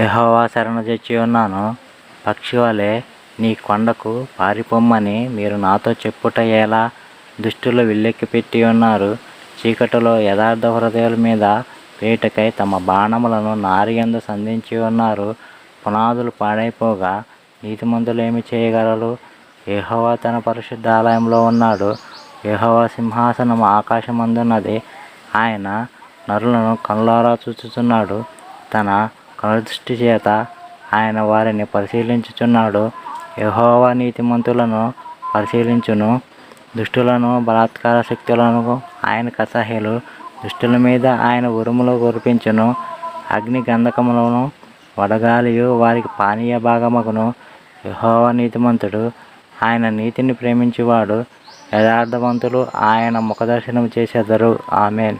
యెహోవా శరణు తెచ్చి ఉన్నాను. పక్షి వలె నీ కొండకు పారిపొమ్మని మీరు నాతో చెప్పుట ఎలా దుష్టులు విల్లెక్కి పెట్టి ఉన్నారు. చీకటిలో యథార్థ హృదయాల మీద వేటకై తమ బాణములను నారియందు సంధించి ఉన్నారు. పునాదులు పాడైపోగా నీతిమంతులు ఏమి చేయగలరు? యెహోవా తన పరిశుద్ధ ఆలయంలో ఉన్నాడు. యెహోవా సింహాసనం ఆకాశమందున్నది. ఆయన నరులను కళ్ళారా చూచుతున్నాడు తన కనుదృష్టి చేత ఆయన వారిని పరిశీలించుచున్నాడు. యహోవా నీతిమంతులను పరిశీలించును. దుష్టులను బలాత్కార శక్తులను ఆయన కసహ్యులు దుష్టుల మీద ఆయన ఉరుములు కురిపించును. అగ్ని గంధకములను వడగాలియు వారికి పానీయ భాగమగును. యెహోవా నీతిమంతుడు ఆయన నీతిని ప్రేమించువాడు. యథార్థవంతులు ఆయన ముఖదర్శనం చేసేదరు. ఆమెన్.